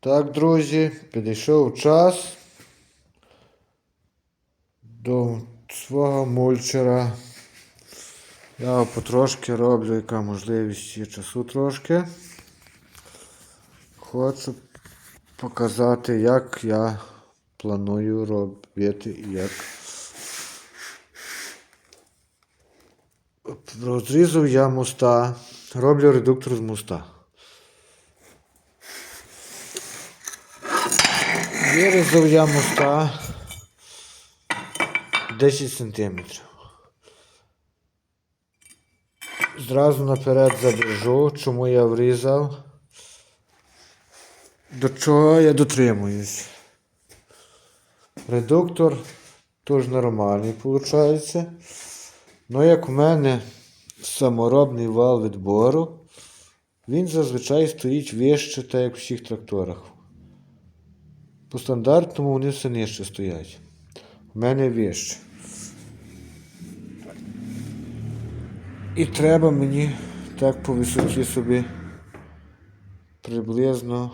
Так, друзі, підійшов час до свого мульчера. Я потрошки роблю, яка можливість є часу трошки. Хочу показати, як я планую робити і як. Розрізав я моста, роблю редуктор з моста. Вирізав я моста 10 см. Зразу наперед забіжу, чому я врізав. До чого я дотримуюсь. Редуктор теж нормальний виходить. Ну, як в мене саморобний вал відбору, він зазвичай стоїть вище, так як в всіх тракторах. По стандартному вони все нижче стоять. У мене вище. І треба мені так по висоті собі приблизно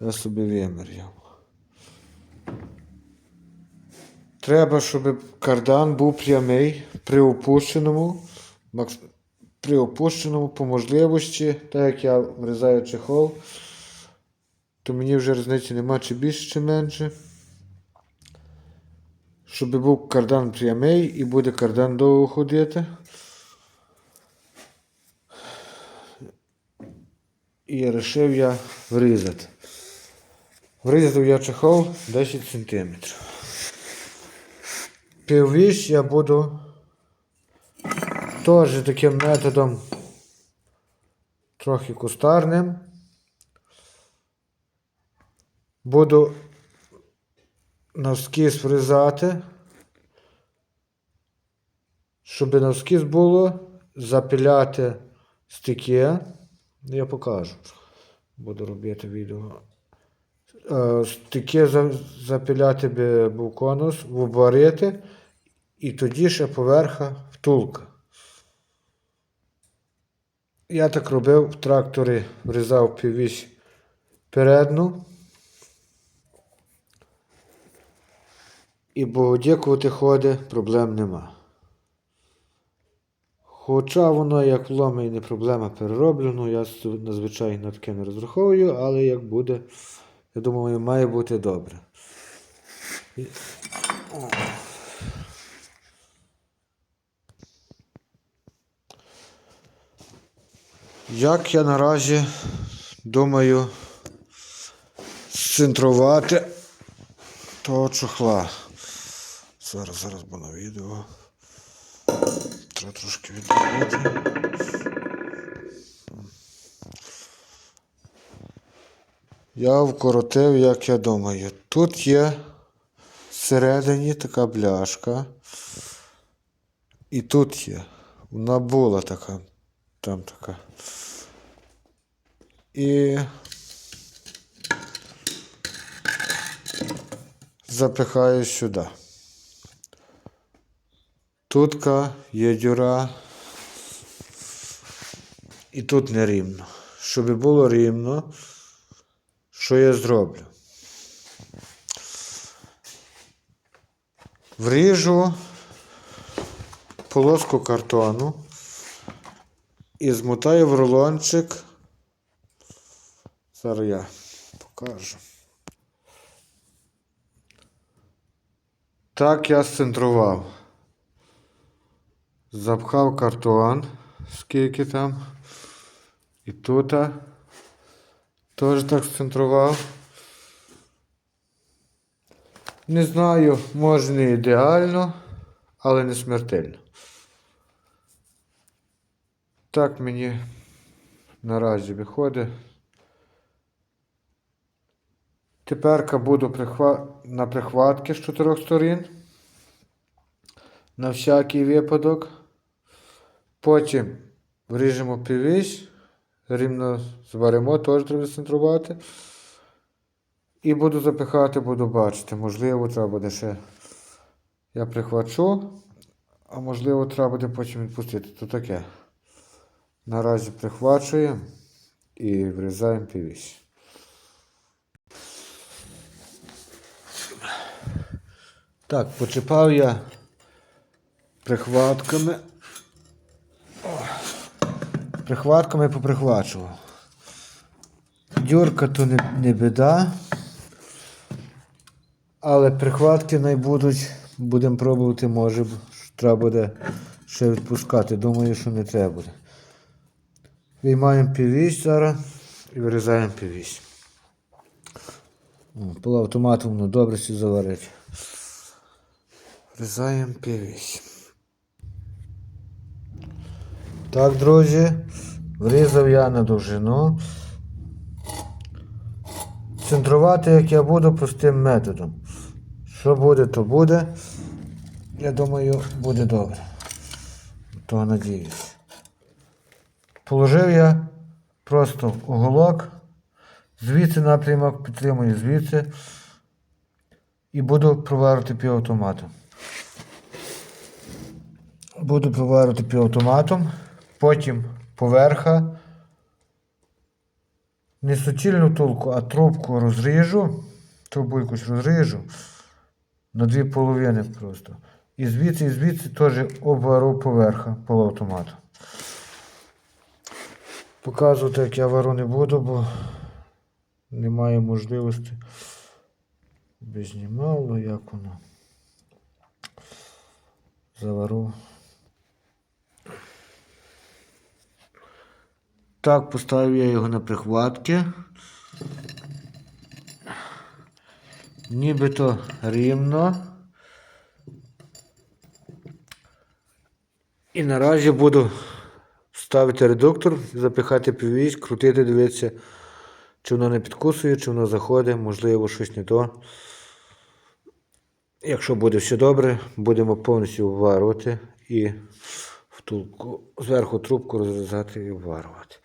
я собі виміряв. Треба, щоб кардан був прямий при опущеному, при опущеному по можливості, так як я врізаю чехол, то мені вже різниці нема чи більше, чи менше. Щоб був кардан прямий і буде кардан довго ходити. І вирішив я врізати. Врізав я чехол 10 см. Піввіч я буду теж таким методом трохи кустарним. Буду навскіз врізати, щоб навскіз було запиляти стики. Я покажу. Буду робити відео. Е, Стики за- запиляти був конус, виборити, і тоді ще поверха втулка. Я так робив в тракторі, врізав піввісь передну. І дякувати ходить, проблем нема. Хоча воно як вломе і не проблема перероблено, я с- надзвичай на таке не розраховую, але як буде, я думаю, має бути добре. Як я наразі думаю сцентрувати того чохла. Зараз, зараз бо на відео. Треба трошки віддалити. Я вкоротив, як я думаю. Тут є всередині така бляшка. І тут є. Вона була така. Там така. І запихаю сюди. Тутка є дюра. І тут не рівно. Щоб було рівно, що я зроблю? Вріжу полоску картону і змотаю в рулончик. Зараз я покажу. Так я сцентрував. Запхав картон, скільки там. І тут теж так сцентрував. Не знаю, може не ідеально, але не смертельно. Так мені наразі виходить. Тепер буду на прихватки з чотирьох сторін. На всякий випадок. Потім виріжемо півіч, рівно зберемо, теж треба центрувати. І буду запихати, буду бачити, можливо, треба буде ще. Я прихвачу, а можливо, треба буде потім відпустити. То таке. Наразі прихвачуємо і врізаємо півіч. Так, почіпав я прихватками. Прихватками поприхвачував. Дюрка то не, не біда. Але прихватки най будуть, будемо пробувати, може, треба буде ще відпускати. Думаю, що не треба буде. Виймаємо півісь зараз і вирізаємо півісь. Полуавтоматом воно добре все заварить. Врізаємо півісь. Так, друзі, врізав я на довжину. Центрувати, як я буду, простим методом. Що буде, то буде. Я думаю, буде добре. Того надіюсь. Положив я просто уголок, звідси напрямок підтримую звідси і буду проварити півавтоматом. Буду проварити півавтоматом, потім поверха не суцільну тулку, а трубку розріжу, трубу якусь розріжу на дві половини просто. І звідси, і звідси теж обвару поверха полуавтомату. Показувати, як я вару не буду, бо немає можливості. Би знімало, як воно. Завару. Так, поставив я його на прихватки. Нібито рівно. І наразі буду ставити редуктор, запихати півісь, крутити, дивитися, чи воно не підкусує, чи воно заходить, можливо, щось не то. Якщо буде все добре, будемо повністю вварувати і втулку, зверху трубку розрізати і вварувати.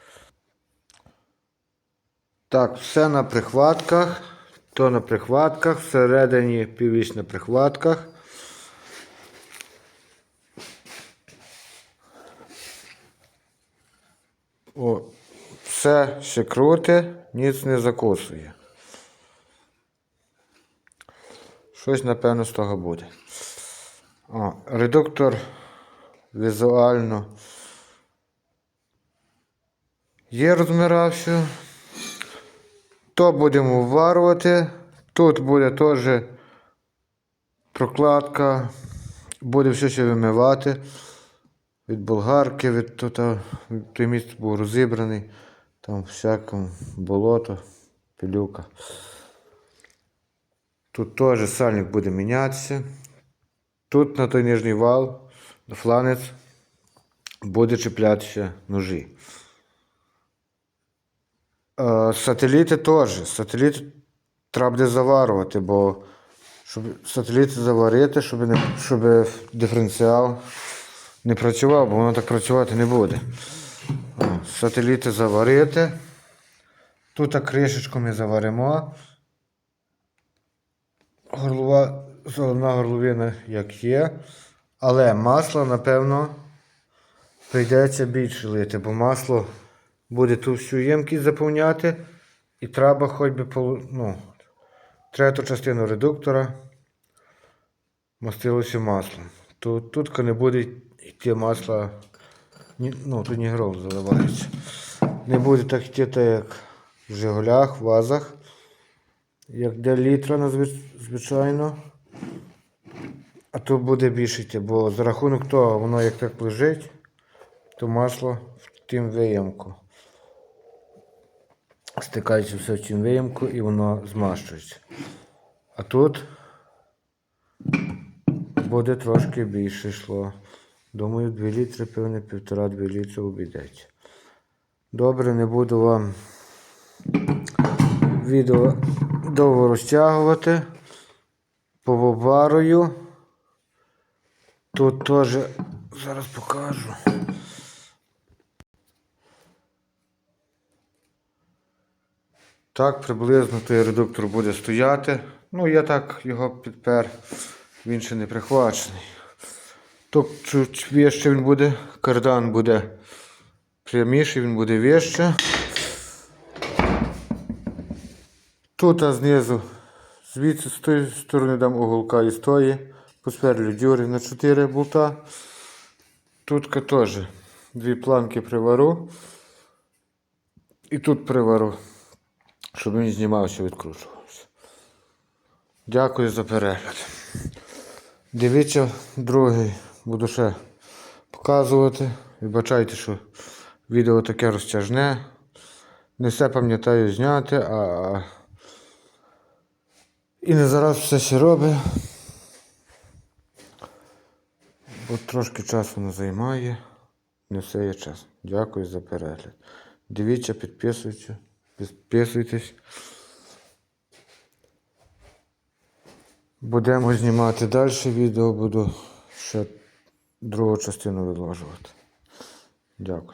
Так, все на прихватках. То на прихватках, всередині півіч на прихватках. О, все ще круте, ніц не закусує. Щось, напевно, з того буде. О, редуктор візуально є розмирався. То будемо вварувати. Тут буде теж прокладка. Буде все ще вимивати. Від болгарки, від тут, той міст був розібраний. Там всяке болото, пилюка. Тут теж сальник буде мінятися. Тут на той нижній вал, фланець, буде чіплятися ножі. Е, Сателіти теж. Сателіти треба буде заварювати, бо щоб сателіти заварити, щоб, не, щоб диференціал не працював, бо воно так працювати не буде. Сателіти заварити. Тут кришечку ми заваримо. Горлова, головна горловина як є. Але масло, напевно, прийдеться більше лити, бо масло буде ту всю ємкість заповняти. І треба хоч би ну, третю частину редуктора мастилося маслом. Тут, тут не буде йти масла, ну тут не гров заливається. Не буде так йти, так як в Жигулях, вазах, як для літра звичайно. А тут буде більше йти, бо за рахунок того, воно як так лежить, то масло в тим виємку. Стикається все в тім виємку і воно змащується. А тут буде трошки більше йшло. Думаю, 2 літри, певне, півтора-2 літри обійдеться. Добре, не буду вам відео довго розтягувати. Повобарую. Тут теж зараз покажу. Так, приблизно той редуктор буде стояти. Ну, я так його підпер, він ще не прихвачений. Тут чуть вище він буде, кардан буде пряміший, він буде вище. Тут а знизу Звідси з тої сторони дам уголка і з тої. Посверлю дюри на 4 болта. Тут теж дві планки привару. І тут привару, щоб він знімався, відкручувався. Дякую за перегляд. Дивіться другий, буду ще показувати. Вибачайте, що відео таке розтяжне. Не все пам'ятаю зняти, а і не зараз все ще робить. Бо трошки часу не займає. Не все є час. Дякую за перегляд. Дивіться, підписуйтесь. Підписуйтесь. Будемо знімати далі відео, буду ще другу частину відложувати. Дякую.